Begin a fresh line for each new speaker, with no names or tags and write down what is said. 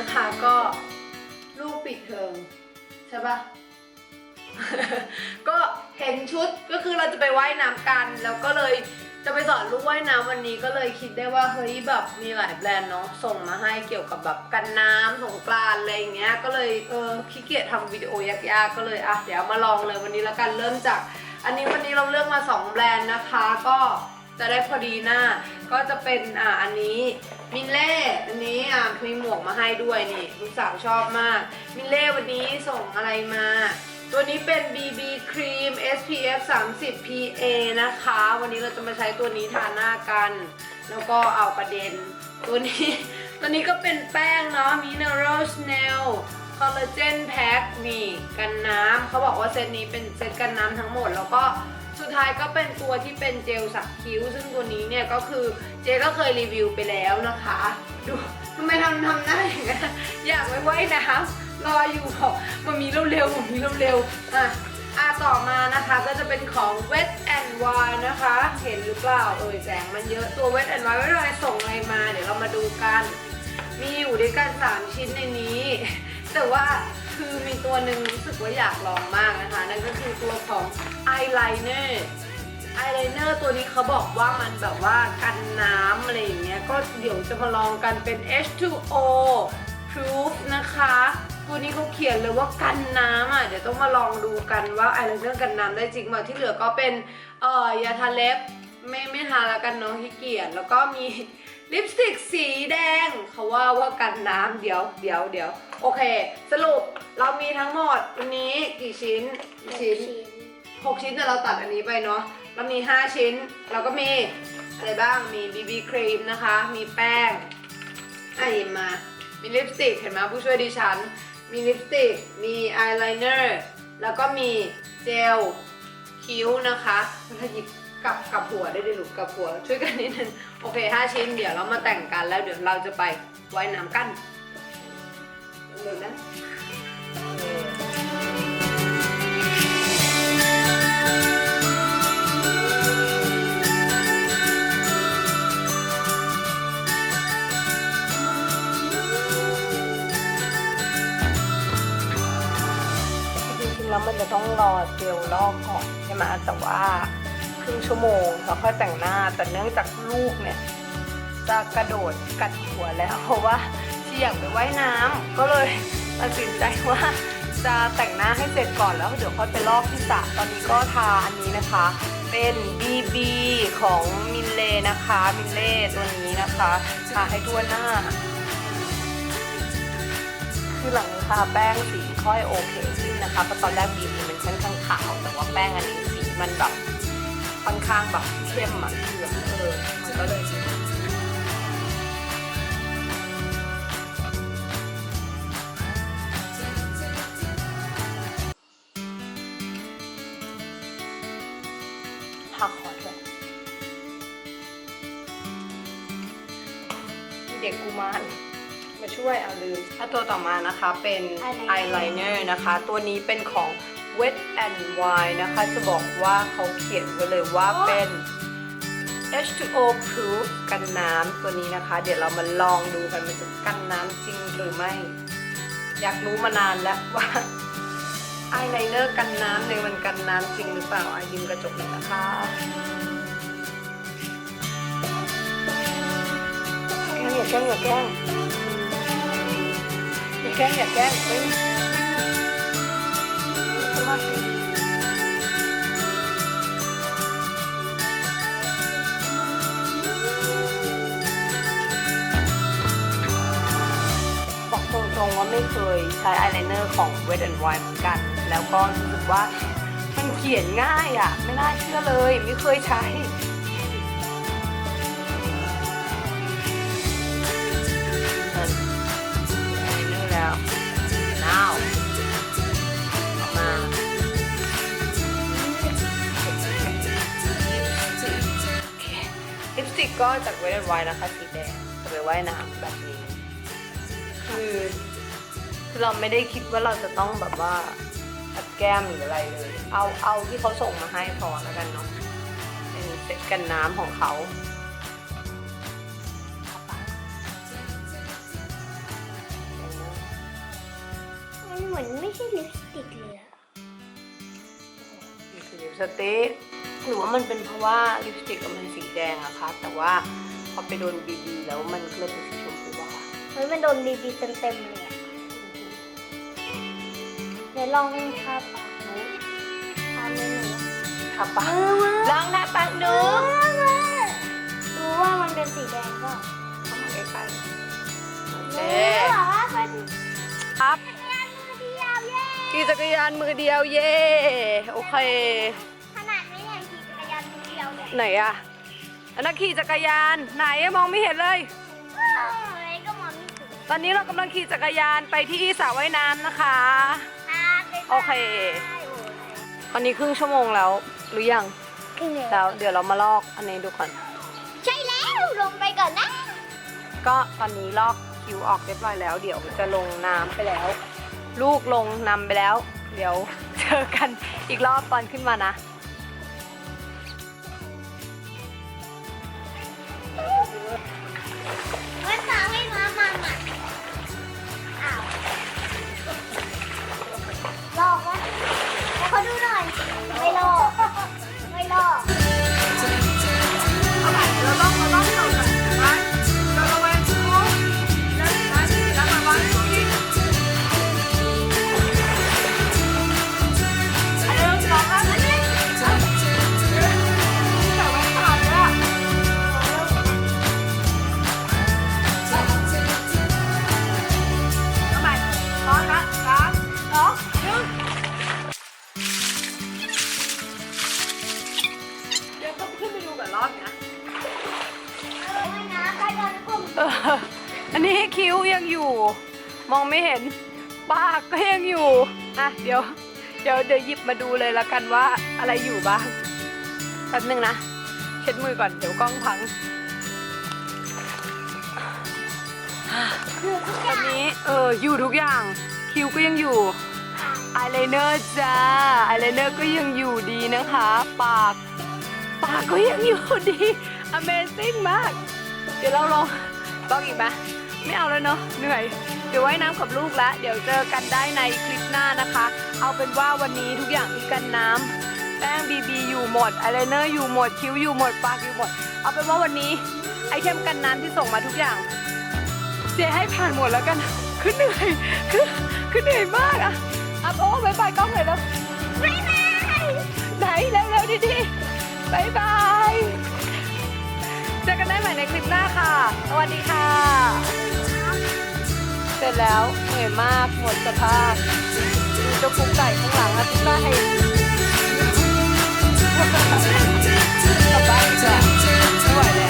นะคะก็ลูกปิดเทอมใช่ปะก็เห็นชุดก็คือเราจะไปว่ายน้ำกัน แล้วก็เลยจะไปสอนลูกว่ายน้ำวันนี้ก็เลยคิดได้ว่าเฮ้ยแบบมีหลายแบรนด์เนาะส่งมาให้เกี่ยวกับแบบกันน้ำสงกรานต์อะไรอย่างเงี้ยก็เลยเออขี้เกียจทำวิดีโอยากๆก็เลยอะเดี๋ยวมาลองเลยวันนี้แล้วกันเริ่มจาก อันนี้วันนี้เราเลือกมา 2 แบรนด์นะคะ ก็จะได้พอดีหน้าก็จะเป็นอ่าอันนี้ มินเล่อันนี้อ่ามีหมวกมาให้ด้วยนี่ลูกสาวชอบมาก มินเล่วันนี้ส่งอะไรมา ตัวนี้เป็น BB Cream SPF 30 PA นะคะ วันนี้เราจะมาใช้ตัวนี้ทาหน้ากัน แล้วก็เอาประเด็น ตัวนี้ ตัวนี้ก็เป็นแป้งเนาะ Mineral Snail Collagen Pack นี่กันน้ำเขาบอกว่าเซตนี้เป็นเซตกันน้ำทั้งหมดแล้วก็ สุดท้ายก็เป็นตัวที่เป็นเจลสักคิ้ว ซึ่งตัวนี้เนี่ยก็คือเจก็เคยรีวิวไปแล้วนะคะ ดูทำไมทำทำหน้าอย่างนั้นอยากไปว่ายน้ำรออยู่บอกมันมีเร็วๆมันมีเร็วๆอะอะต่อมานะคะก็จะเป็นของ Wet and Wild นะคะ เห็นหรือเปล่าเอ่ยแสงมันเยอะตัว Wet and Wild ไม่รู้อะไรส่งอะไรมา เดี๋ยวเรามาดูกัน มีอยู่ด้วยกัน 3 ชิ้นในนี้ แต่ว่า คือมีตัวหนึ่งรู้สึกว่าอยากลองมากนะคะ นั่นก็คือตัวของ eyeliner eyeliner ตัวนี้เขาบอกว่ามันแบบว่ากันน้ำอะไรอย่างเงี้ยก็เดี๋ยวจะมาลองกันเป็น H2O proof นะคะตัวนี้เขาเขียนเลยว่ากันน้ำอะเดี๋ยวต้องมาลองดูกันว่า eyeliner กันน้ำได้จริงไหมที่เหลือก็เป็นเอ่อยาทาเล็บไม่ไม่ทาแล้วกันเนาะขี้เกียจแล้วก็มี ลิปสติกสีแดงเขาว่าว่ากันน้ำเดี๋ยวเดี๋ยวเดี๋ยวโอเค สรุปเรามีทั้งหมดวันนี้กี่ชิ้นกี่ชิ้นหกชิ้นแต่เราตัดอันนี้ไปเนาะเรามี 5 ชิ้น เราก็มีอะไรบ้างมี BB ครีมนะคะ มีแป้งอะหยิบมา มีลิปสติกเห็นไหมผู้ช่วยดิฉัน มีลิปสติก มีอายไลเนอร์แล้วก็มีเจลคิ้วนะคะถ้าหยิบ กับกับหัวได้ดิลูกกับหัวช่วยกันนิดนึงโอเคห้าชิ้นเดี๋ยวเรามาแต่งกันแล้วเดี๋ยวเราจะไปว่ายน้ำกันเดี๋ยวนะจริงแล้วมันจะต้องรอเจลลอกก่อนใช่ไหมแต่ว่า ชั่วโมงเราค่อยแต่งหน้า แต่เนื่องจากลูกเนี่ยจะกระโดดกัดหัวแล้วเพราะว่าที่อยากไปว่ายน้ำก็เลยตัดสินใจว่าจะแต่งหน้าให้เสร็จก่อนแล้วเดี๋ยวค่อยไปลอกที่สระตอนนี้ก็ทาอันนี้นะคะ เป็น BB ของมินเล่นะคะมินเล่ตัวนี้นะคะทาให้ทั่วหน้า คือหลังทาแป้งสีค่อยโอเคขึ้นนะคะเพราะตอนแรก BB มันค่อนข้างขาว แต่ว่าแป้งอันนี้สีมันแบบ ค่อนข้างแบบเข้มอะเหลืองเออมันก็เลยหักคอเถอะมีเด็กกูมารมาช่วยเอาลืมถ้าตัวต่อมานะคะเป็น
Eyeliner
eyeliner นะคะ ตัวนี้เป็นของ Wet and Wild นะคะ จะบอกว่าเขาเขียนไว้เลยว่าเป็น H2O proof กันน้ำตัวนี้นะคะ เดี๋ยวเรามาลองดูกันมันจะกันน้ำจริงหรือไม่ อยากรู้มานานแล้วว่าอายไลเนอร์กันน้ำเนี่ยมันกันน้ำจริงหรือเปล่าอายืมกระจกหน่อยนะคะแกล้งอย่าแกล้งอย่าแกล้งอย่าแกล้งอย่าแกล้งเฮ้ยสมาธิ บอกตรงๆว่าไม่เคยใช้อายไลเนอร์ของ Wet n Wild เหมือนกัน แล้วก็รู้สึกว่ามันเขียนง่ายอะ ไม่น่าเชื่อเลย ไม่เคยใช้ กก็จาก Wet n Wild นะคะสีแดงจะไปว่ายน้ำแบบนี้ คือคือเราไม่ได้คิดว่าเราจะต้องแบบว่าอัดแก้มหรืออะไรเลย เอาเอาที่เขาส่งมาให้พอแล้วกันเนาะเป็นเซ็ตกันน้ำของเขาเอาไป
เหมือนไม่ใช่ลิปสติกเลยอะ
นี่คือลิปสติก หรือว่ามันเป็นเพราะว่าลิปสติกมันสีแดงอะคะ แต่ว่าพอไปโดนบีบีแล้วมันก็เลยเป็นสีชมพูอะค่ะ
เฮ้ยมันโดนบีบีเต็มๆเลยอะเดี๋ยวลองทาปากหนูทามือหนู
ทาปากลองทาปากหนู
รู้ว่ามันเป็นสีแดงก็
เข้ามาใกล้ๆโอเค
รู้เหรอว่าเป็น
ครับ
งานมือเดียวเย้
ขี่จักรยานมือเดียวเย่โอเค
ไห
นอะอันนั้นขี่จักรยานไหนอะมองไม่เห็นเลย
เอออะไรก็มองไม่ถึง
ตอนนี้เรากำลังขี่จักรยานไปที่สระว่ายน้ำนะคะ
ตาไป
โอเค ตอนนี้ครึ่งชั่วโมงแล้วหรือยัง
ขึ้นเลย
แล้วเดี๋ยวเรามาลอกอันนี้ดูก่อน
ใช่แล้วลงไปก่อนนะ
ก็ตอนนี้ลอกคิวออกเรียบร้อยแล้ว เดี๋ยวจะลงน้ำไปแล้ว ลูกลงนำไปแล้ว เดี๋ยวเจอกันอีกรอบตอนขึ้นมานะ
みたいな。 อัน
นี้คิ้วยังอยู่ มองไม่เห็น ปากก็ยังอยู่อะเดี๋ยว เดี๋ยวเดี๋ยวหยิบมาดูเลยละกันว่าอะไรอยู่บ้างแป๊บนึงนะ เช็ดมือก่อนเดี๋ยวกล้องพัง
อทุกอ
ตอนนี้เอออยู่ทุกอย่าง คิ้วก็ยังอยู่อายไลเนอร์จ้าอายไลเนอร์ก็ยังอยู่ดีนะคะ ปาก ปากก็ยังอยู่ดี Amazing มาก เดี๋ยวเราลอง ลองอีกไหมไม่เอาแล้วเนาะเหนื่อย เดี๋ยวว่ายน้ำกับลูกล้วเดี๋ยวเจอกันได้ในคลิปหน้านะคะ เอาเป็นว่าวันนี้ทุกอย่างมีกันน้ำแป้งบีบีอยู่หมดอายไลเนอร์อยู่หมดคิ้วอยู่หมดปากอยู่หมด เอาเป็นว่าวันนี้ไอเทมกันน้ำที่ส่งมาทุกอย่างเสียให้ผ่านหมดแล้วกันคือเหนื่อยคือคือเหนื่อยมากอะอะโอ้บายบายกล้องเลยแล้วบายบายไหนเร็วๆดีๆบายบายเจอกันได้ใหม่ในคลิปหน้า วัสดีค่ะ เสร็จแล้วเหนื่อยมากหมดสภาพเจ้ากุ้กไก่ข้างหลังนะพี่ท่านดีกว่าไม่ไหวแล้ว